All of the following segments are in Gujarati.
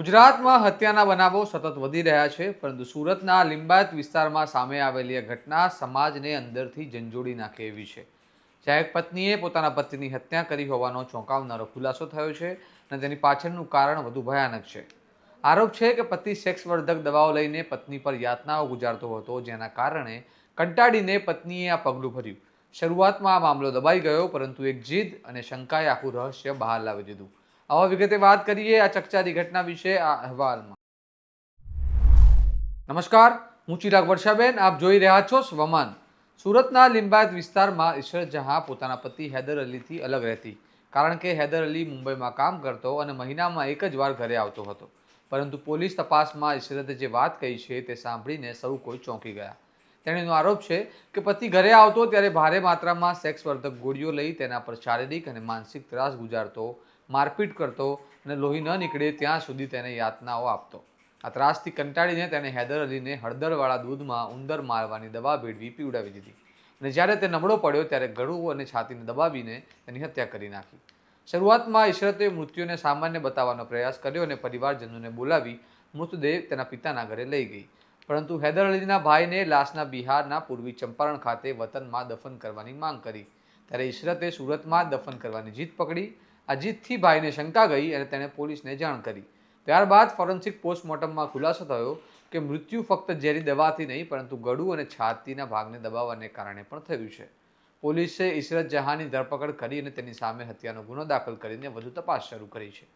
ગુજરાતમાં હત્યાના બનાવો સતત વધી રહ્યા છે, પરંતુ સુરતના લિંબાયત વિસ્તારમાં સામે આવેલી આ ઘટના સમાજને અંદરથી ઝંઝોડી નાખે એવી છે. જ્યાં એક પત્નીએ પોતાના પતિની હત્યા કરી હોવાનો ચોંકાવનારો ખુલાસો થયો છે અને તેની પાછળનું કારણ વધુ ભયાનક છે. આરોપ છે કે પતિ સેક્સવર્ધક દવાઓ લઈને પત્ની પર યાતનાઓ ગુજારતો હતો, જેના કારણે કંટાળીને પત્નીએ આ પગલું ભર્યું. શરૂઆતમાં આ મામલો દબાઈ ગયો, પરંતુ એક જીદ અને શંકાએ આખું રહસ્ય બહાર લાવી દીધું. આવા વિગતે વાત કરીએ આ ચકચારી ઘટના વિશે આ અહેવાલમાં. નમસ્કાર, હું ચિરાગ વર્ષાબેન, આપ જોઈ રહ્યા છો સ્વમાન. સુરતના લિંબાયત વિસ્તારમાં ઈશરત જહાં પોતાના પતિ હૈદર અલીથી અલગ રહેતી. કારણ કે હૈદર અલી મુંબઈમાં કામ કરતો અને મહિનામાં એક જ વાર ઘરે આવતો હતો. પરંતુ પોલીસ તપાસમાં ઈશરતે જે વાત કહી છે તે સાંભળીને સૌ કોઈ ચોંકી ગયા. તેણીનો આરોપ છે કે પતિ ઘરે આવતો ત્યારે ભારે માત્રામાં સેક્સ વર્ધક ગોળીઓ લઈ તેના પર શારીરિક અને માનસિક ત્રાસ ગુજારતો, મારપીટ કરતો અને લોહી ન નીકળે ત્યાં સુધી તેને યાતનાઓ આપતો. આ ત્રાસથી કંટાળીને તેણે હૈદર અલીને હળદરવાળા દૂધમાં ઉંદર મારવાની દવા ભેળવી પીવડાવી દીધી. અને જ્યારે તે નબળો પડ્યો ત્યારે ગળું અને છાતીને દબાવીને તેની હત્યા કરી નાખી. શરૂઆતમાં ઈશરતે મૃત્યુને સામાન્ય બતાવવાનો પ્રયાસ કર્યો અને પરિવારજનોને બોલાવી મૃતદેહ તેના પિતાના ઘરે લઈ ગઈ. પરંતુ હૈદર અલીના ભાઈને લાશના બિહારના પૂર્વી ચંપારણ ખાતે વતનમાં દફન કરવાની માંગ કરી. ત્યારે ઈશરતે સુરતમાં દફન કરવાની જીત પકડી. આ જીતથી ભાઈને શંકા ગઈ અને તેણે પોલીસને જાણ કરી. ત્યારબાદ ફોરેન્સિક પોસ્ટમોર્ટમમાં ખુલાસો થયો કે મૃત્યુ ફક્ત ઝેરી દવાથી નહીં, પરંતુ ગળું અને છાતીના ભાગને દબાવવાને કારણે પણ થયું છે. પોલીસે ઈશરત જહાંની ધરપકડ કરી અને તેની સામે હત્યાનો ગુનો દાખલ કરીને વધુ તપાસ શરૂ કરી છે.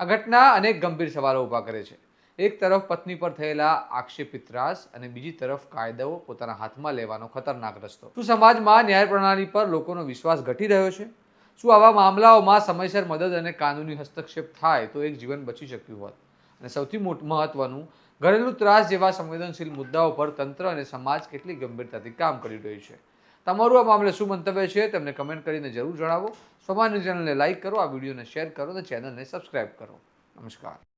આ ઘટના અનેક ગંભીર સવાલો ઊભા કરે છે. એક તરફ પત્ની પર થયેલા આક્ષેપિત ત્રાસ અને બીજી તરફ કાયદાઓ પોતાના હાથમાં લેવાનો ખતરનાક રસ્તો. શું સમાજમાં ન્યાય પ્રણાલી પર લોકોનો વિશ્વાસ ઘટી રહ્યો છે? શું આવા મામલાઓમાં સમયસર મદદ અને કાનૂની હસ્તક્ષેપ થાય તો એક જીવન બચી શક્યું હોત? અને સૌથી મોટ, મહત્વનું, ઘરેલું ત્રાસ જેવા સંવેદનશીલ મુદ્દાઓ પર તંત્ર અને સમાજ કેટલી ગંભીરતાથી કામ કરી રહ્યું છે? તમારું આ મામલે શું મંતવ્ય છે તેમને કમેન્ટ કરીને જરૂર જણાવો. સમાજની ચેનલને લાઇક કરો, આ વિડીયોને શેર કરો અને ચેનલને સબસ્ક્રાઇબ કરો. નમસ્કાર.